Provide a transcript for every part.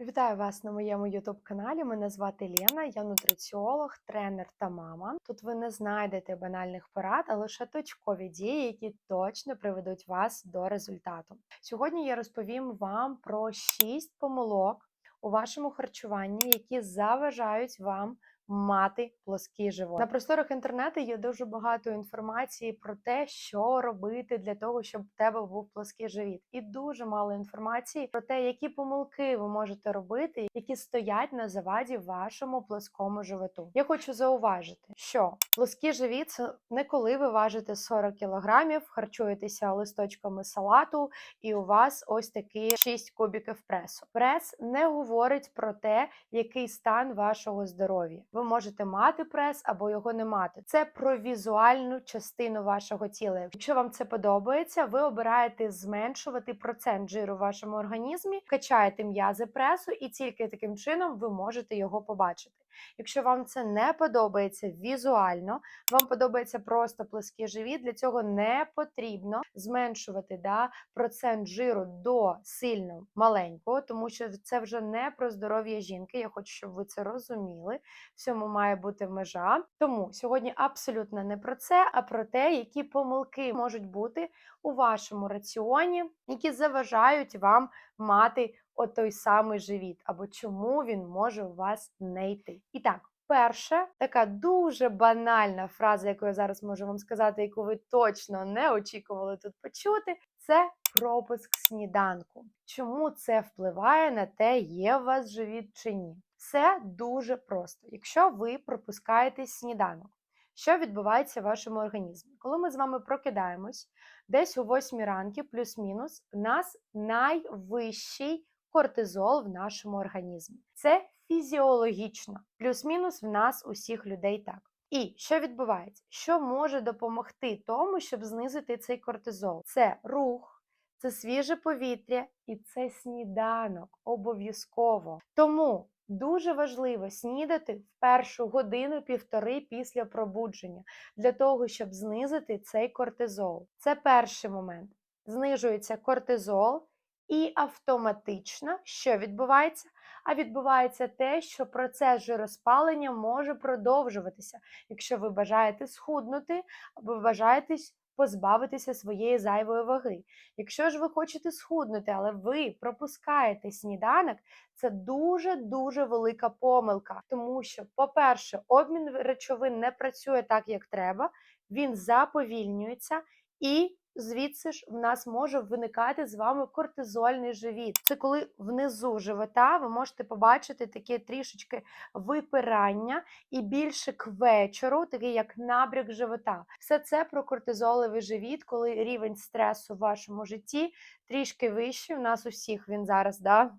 Вітаю вас на моєму youtube каналі. Мене звати Лена, я нутриціолог, тренер та мама. Тут ви не знайдете банальних порад, а лише точкові дії, які точно приведуть вас до результату. Сьогодні я розповім вам про 6 помилок у вашому харчуванні, які заважають вам мати плоский живот. На просторах інтернету є дуже багато інформації про те, що робити для того, щоб в тебе був плоский живіт, і дуже мало інформації про те, які помилки ви можете робити, які стоять на заваді вашому плоскому животу. Я хочу зауважити, що плоский живіт це не коли ви важите 40 кілограмів, харчуєтеся листочками салату, і у вас ось такі 6 кубіків пресу. Прес не говорить про те, який стан вашого здоров'я. Ви можете мати прес або його не мати. Це про візуальну частину вашого тіла. Якщо вам це подобається, ви обираєте зменшувати процент жиру в вашому організмі, качаєте м'язи пресу, і тільки таким чином ви можете його побачити. Якщо вам це не подобається візуально, вам подобається просто плоский живіт, для цього не потрібно зменшувати да, процент жиру до сильно маленького, тому що це вже не про здоров'я жінки. Я хочу, щоб ви це розуміли. Всьому має бути межа. Тому сьогодні абсолютно не про це, а про те, які помилки можуть бути у вашому раціоні, які заважають вам мати от той самий живіт, або чому він може у вас не йти. І так. Перше, така дуже банальна фраза, яку я зараз можу вам сказати, яку ви точно не очікували тут почути, це пропуск сніданку. Чому це впливає на те, є у вас живіт чи ні? Все дуже просто. Якщо ви пропускаєте сніданок, що відбувається в вашому організмі? Коли ми з вами прокидаємось, десь о 8 ранки, плюс-мінус, у нас найвищий кортизол в нашому організмі. Це фізіологічно, плюс-мінус в нас усіх людей так. І що відбувається? Що може допомогти тому, щоб знизити цей кортизол? Це рух, це свіже повітря і це сніданок обов'язково. Тому дуже важливо снідати в першу годину-півтори після пробудження для того, щоб знизити цей кортизол. Це перший момент. Знижується кортизол. І автоматично, що відбувається? А відбувається те, що процес жироспалення може продовжуватися, якщо ви бажаєте схуднути, або ви бажаєте позбавитися своєї зайвої ваги. Якщо ж ви хочете схуднути, але ви пропускаєте сніданок, це дуже-дуже велика помилка, тому що, по-перше, обмін речовин не працює так, як треба, він заповільнюється і звідси ж в нас може виникати з вами кортизольний живіт. Це коли внизу живота ви можете побачити таке трішечки випирання і більше к вечору, такий як набряк живота. Все це про кортизоловий живіт, коли рівень стресу в вашому житті трішки вищий. У нас усіх він зараз, да?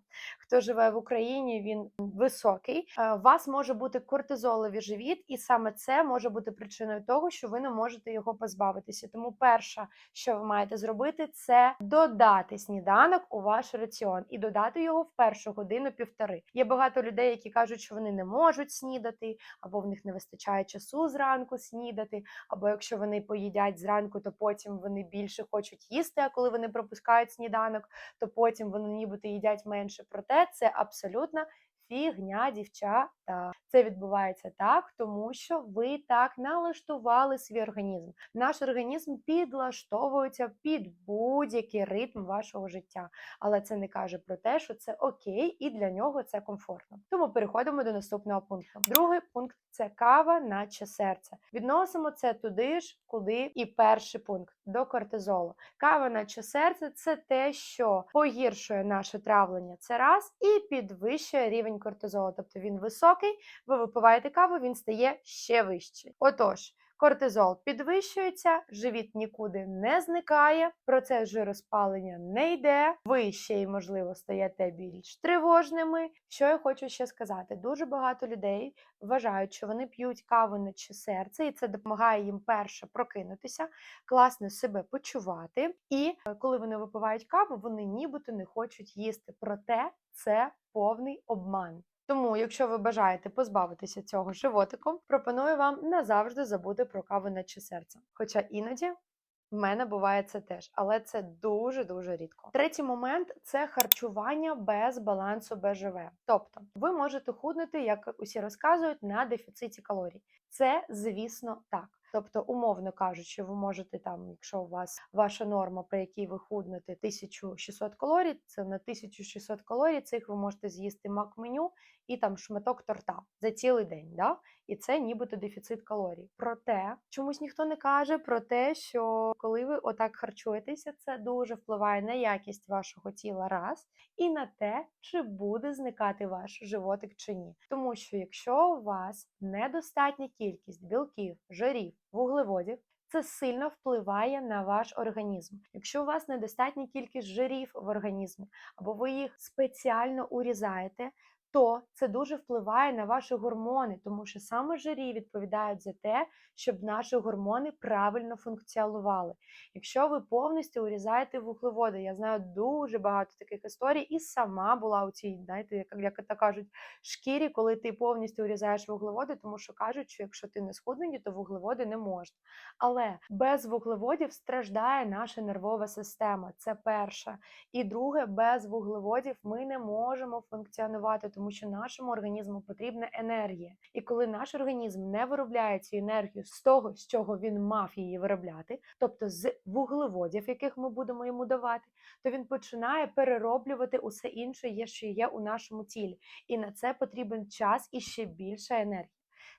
хто живе в Україні, він високий. Е, У вас може бути кортизоловий живіт, і саме це може бути причиною того, що ви не можете його позбавитися. Тому перше, що ви маєте зробити, це додати сніданок у ваш раціон і додати його в першу годину півтори. Є багато людей, які кажуть, що вони не можуть снідати, або в них не вистачає часу зранку снідати, або якщо вони поїдять зранку, то потім вони більше хочуть їсти. А коли вони пропускають сніданок, то потім вони нібито їдять менше. Проте це абсолютно фігня, дівчата. Це відбувається так, тому що ви так налаштували свій організм. Наш організм підлаштовується під будь-який ритм вашого життя, але це не каже про те, що це окей, і для нього це комфортно. Тому переходимо до наступного пункту. Другий пункт це кава, наче серце. Відносимо це туди ж, куди і перший пункт до кортизолу. Кава, наче серце, це те, що погіршує наше травлення. Це раз і підвищує рівень кортизолу. Тобто він високий. Ви випиваєте каву, він стає ще вищий. Отож. Кортизол підвищується, живіт нікуди не зникає, процес жироспалення не йде. Ви ще й, можливо, стаєте більш тривожними. Що я хочу ще сказати? Дуже багато людей вважають, що вони п'ють каву наче серце, і це допомагає їм перше прокинутися, класно себе почувати. І е, коли вони випивають каву, вони нібито не хочуть їсти. Проте це повний обман. Тому, якщо ви бажаєте позбавитися цього животиком, пропоную вам назавжди забути про каву наче серце. Хоча іноді В мене буває це теж, але це дуже дуже рідко. Третій момент це харчування без балансу БЖВ. Тобто, ви можете худнути, як усі розказують, на дефіциті калорій. Це, звісно, так. Тобто, умовно кажучи, ви можете там, якщо у вас ваша норма, при якій ви худнете 1600 калорій, це на 1600 калорій цих ви можете з'їсти мак меню і там шматок торта за цілий день. Да? І це нібито дефіцит калорій. Проте чомусь ніхто не каже про те, що коли ви отак харчуєтеся, це дуже впливає на якість вашого тіла раз і на те, чи буде зникати ваш животик чи ні. Тому що якщо у вас недостатня кількість білків, жирів, вуглеводів. Це сильно впливає на ваш організм. Якщо у вас недостатня кількість жирів в організмі, або ви їх спеціально урізаєте, то це дуже впливає на ваші гормони, тому що саме жирі відповідають за те, щоб наші гормони правильно функціонували. Якщо ви повністю урізаєте вуглеводи, я знаю дуже багато таких історій, і сама була у цій, знаєте, як, то кажуть, шкірі, коли ти повністю урізаєш вуглеводи, тому що кажуть, що якщо ти не схуднені, то вуглеводи не можна. Але без вуглеводів страждає наша нервова система. Це перше. І друге, без вуглеводів ми не можемо функціонувати, тому що нашому організму потрібна енергія. І коли наш організм не виробляє цю енергію з того, з чого він мав її виробляти, тобто з вуглеводів, яких ми будемо йому давати, то він починає перероблювати усе інше, що є у нашому тілі. І на це потрібен час і ще більша енергія.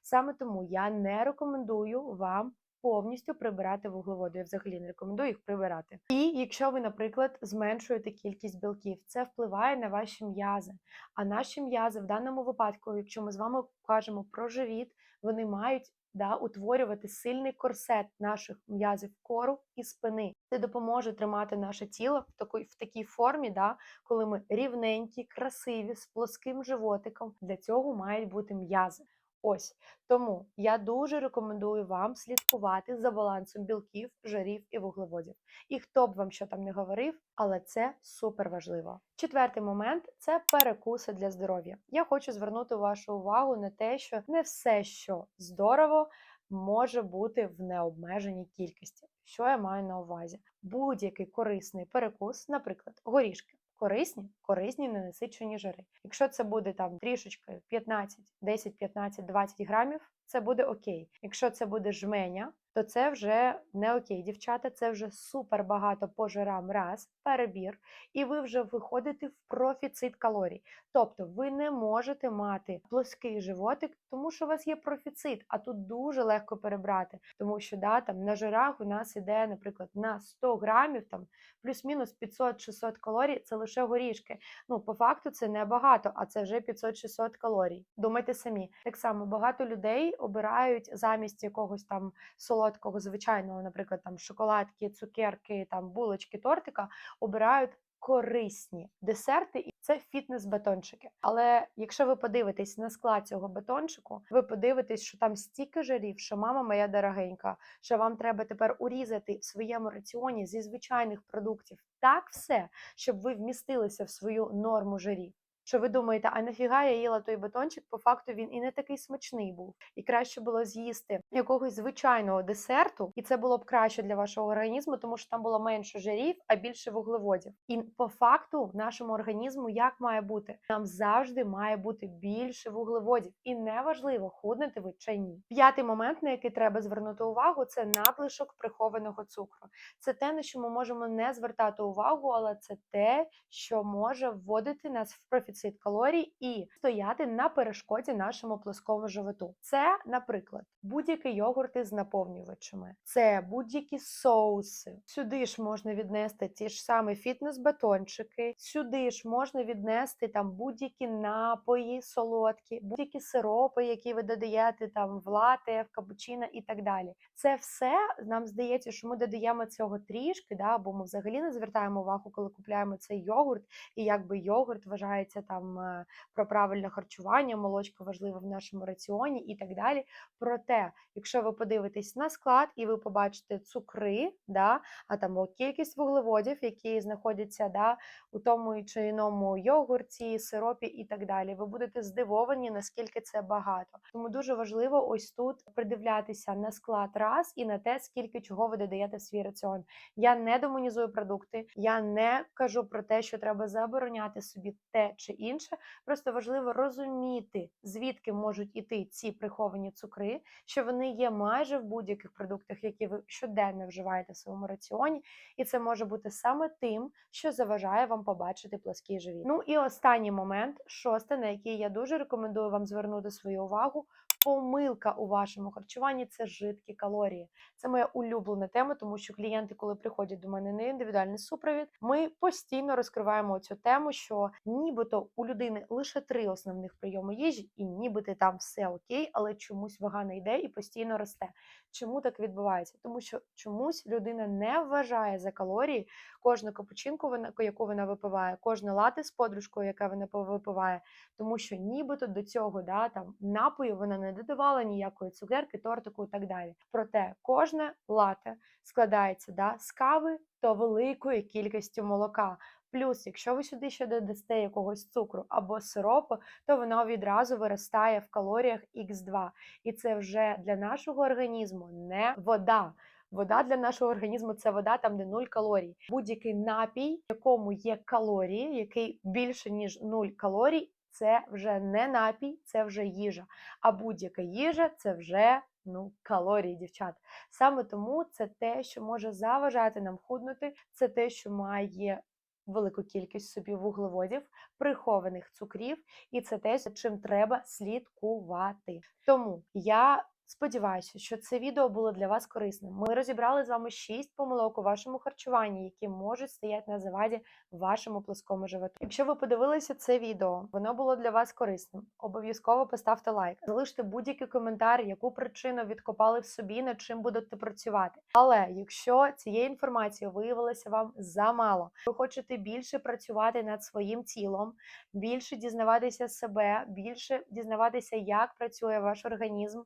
Саме тому я не рекомендую вам повністю прибирати вуглеводи. Я взагалі не рекомендую їх прибирати. І якщо ви, наприклад, зменшуєте кількість білків, це впливає на ваші м'язи. А наші м'язи в даному випадку, якщо ми з вами кажемо про живіт, вони мають да, утворювати сильний корсет наших м'язів кору і спини. Це допоможе тримати наше тіло в такій, в такій формі, да, коли ми рівненькі, красиві, з плоским животиком. Для цього мають бути м'язи. Ось тому я дуже рекомендую вам слідкувати за балансом білків, жирів і вуглеводів. І хто б вам що там не говорив, але це супер важливо. Четвертий момент це перекуси для здоров'я. Я хочу звернути вашу увагу на те, що не все, що здорово, може бути в необмеженій кількості. Що я маю на увазі? Будь-який корисний перекус, наприклад, горішки корисні, корисні ненасичені жири. Якщо це буде там трішечки 15, 10, 15, 20 грамів, це буде окей. Якщо це буде жменя, то це вже не окей, дівчата, це вже супер багато по жирам раз, перебір, і ви вже виходите в профіцит калорій. Тобто ви не можете мати плоский животик, тому що у вас є профіцит, а тут дуже легко перебрати, тому що да, там на жирах у нас іде, наприклад, на 100 грамів, там плюс-мінус 500-600 калорій це лише горішки. Ну, по факту це не багато, а це вже 500-600 калорій. Думайте самі. Так само багато людей обирають замість якогось там солодкого, звичайного, наприклад, там шоколадки, цукерки, там булочки, тортика, обирають корисні десерти, і це фітнес-бетончики. Але якщо ви подивитесь на склад цього бетончику, ви подивитесь, що там стільки жирів, що мама моя дорогенька, що вам треба тепер урізати в своєму раціоні зі звичайних продуктів так все, щоб ви вмістилися в свою норму жирів що ви думаєте, а нафіга я їла той батончик? По факту він і не такий смачний був. І краще було з'їсти якогось звичайного десерту, і це було б краще для вашого організму, тому що там було менше жирів, а більше вуглеводів. І по факту нашому організму як має бути? Нам завжди має бути більше вуглеводів, і неважливо, худнете ви чи ні. П'ятий момент, на який треба звернути увагу, це надлишок прихованого цукру. Це те, на що ми можемо не звертати увагу, але це те, що може вводити нас в профіцит дефіцит калорій і стояти на перешкоді нашому плоскому животу. Це, наприклад, будь-які йогурти з наповнювачами, це будь-які соуси. Сюди ж можна віднести ті ж самі фітнес-батончики, сюди ж можна віднести там будь-які напої, солодкі, будь-які сиропи, які ви додаєте там в лате, в капучино і так далі. Це все нам здається, що ми додаємо цього трішки, да, бо ми взагалі не звертаємо увагу, коли купуємо цей йогурт, і якби йогурт вважається інформація там е, про правильне харчування, молочка важлива в нашому раціоні і так далі. Проте, якщо ви подивитесь на склад і ви побачите цукри, да, а там кількість вуглеводів, які знаходяться да, у тому чи іному йогурті, сиропі і так далі, ви будете здивовані, наскільки це багато. Тому дуже важливо ось тут придивлятися на склад раз і на те, скільки чого ви додаєте в свій раціон. Я не демонізую продукти, я не кажу про те, що треба забороняти собі те чи інше. Просто важливо розуміти, звідки можуть іти ці приховані цукри, що вони є майже в будь-яких продуктах, які ви щоденно вживаєте в своєму раціоні, і це може бути саме тим, що заважає вам побачити плоский живіт. Ну і останній момент, шосте, на який я дуже рекомендую вам звернути свою увагу. Помилка у вашому харчуванні це жидкі калорії. Це моя улюблена тема, тому що клієнти, коли приходять до мене на індивідуальний супровід, ми постійно розкриваємо цю тему, що нібито у людини лише три основних прийоми їжі, і нібито там все окей, але чомусь вага не йде і постійно росте. Чому так відбувається? Тому що чомусь людина не вважає за калорії кожну капучинку, яку вона випиває, кожне лати з подружкою, яка вона випиває, тому що нібито до цього да, там, напою вона не додавала ніякої цукерки, тортику і так далі. Проте кожне лате складається да, з кави та великою кількістю молока. Плюс, якщо ви сюди ще додасте якогось цукру або сиропу, то воно відразу виростає в калоріях х2. І це вже для нашого організму не вода. Вода для нашого організму це вода там, де 0 калорій. Будь-який напій, в якому є калорії, який більше ніж 0 калорій, це вже не напій, це вже їжа. А будь-яка їжа це вже ну, калорії, дівчат. Саме тому це те, що може заважати нам худнути, це те, що має велику кількість собі вуглеводів, прихованих цукрів, і це те, чим треба слідкувати. Тому я сподіваюся, що це відео було для вас корисним. Ми розібрали з вами 6 помилок у вашому харчуванні, які можуть стояти на заваді вашому плоскому животу. Якщо ви подивилися це відео, воно було для вас корисним. Обов'язково поставте лайк, залиште будь-який коментар, яку причину відкопали в собі, над чим будете працювати. Але якщо цієї інформації виявилося вам замало, ви хочете більше працювати над своїм тілом, більше дізнаватися себе, більше дізнаватися, як працює ваш організм,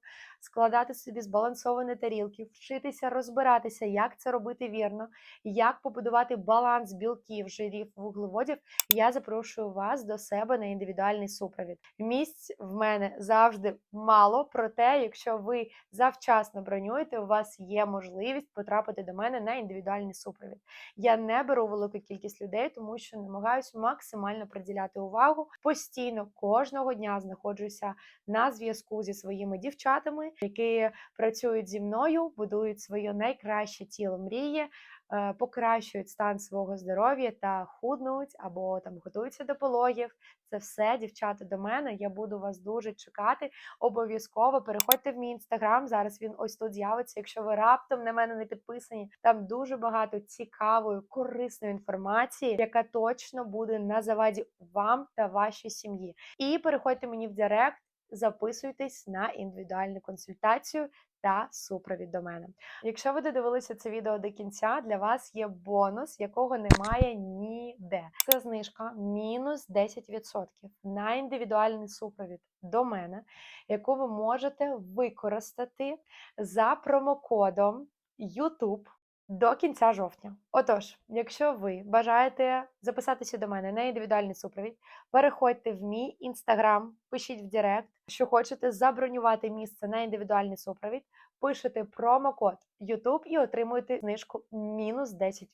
складати собі збалансовані тарілки, вчитися розбиратися, як це робити вірно, як побудувати баланс білків, жирів, вуглеводів. Я запрошую вас до себе на індивідуальний супровід. Місць в мене завжди мало, проте, якщо ви завчасно бронюєте, у вас є можливість потрапити до мене на індивідуальний супровід. Я не беру велику кількість людей, тому що намагаюся максимально приділяти увагу. Постійно кожного дня знаходжуся на зв'язку зі своїми дівчатами, які працюють зі мною, будують своє найкраще тіло мрії, е, покращують стан свого здоров'я та худнуть або там готуються до пологів. Це все, дівчата, до мене. Я буду вас дуже чекати. Обов'язково переходьте в мій інстаграм. Зараз він ось тут з'явиться. Якщо ви раптом на мене не підписані, там дуже багато цікавої, корисної інформації, яка точно буде на заваді вам та вашій сім'ї. І переходьте мені в Директ, записуйтесь на індивідуальну консультацію та супровід до мене. Якщо ви додивилися це відео до кінця, для вас є бонус, якого немає ніде. Це знижка мінус 10% на індивідуальний супровід до мене, яку ви можете використати за промокодом YouTube до кінця жовтня. Отож, якщо ви бажаєте записатися до мене на індивідуальний супровід, переходьте в мій інстаграм, пишіть в Директ, що хочете забронювати місце на індивідуальний супровід, пишете промокод YouTube і отримуєте знижку мінус 10%.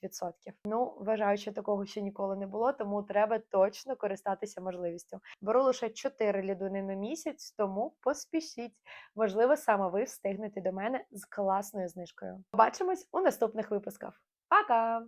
Ну, вважаю, що такого ще ніколи не було, тому треба точно користатися можливістю. Беру лише 4 людини на місяць, тому поспішіть. Можливо, саме ви встигнете до мене з класною знижкою. Побачимось у наступних випусках. Пока!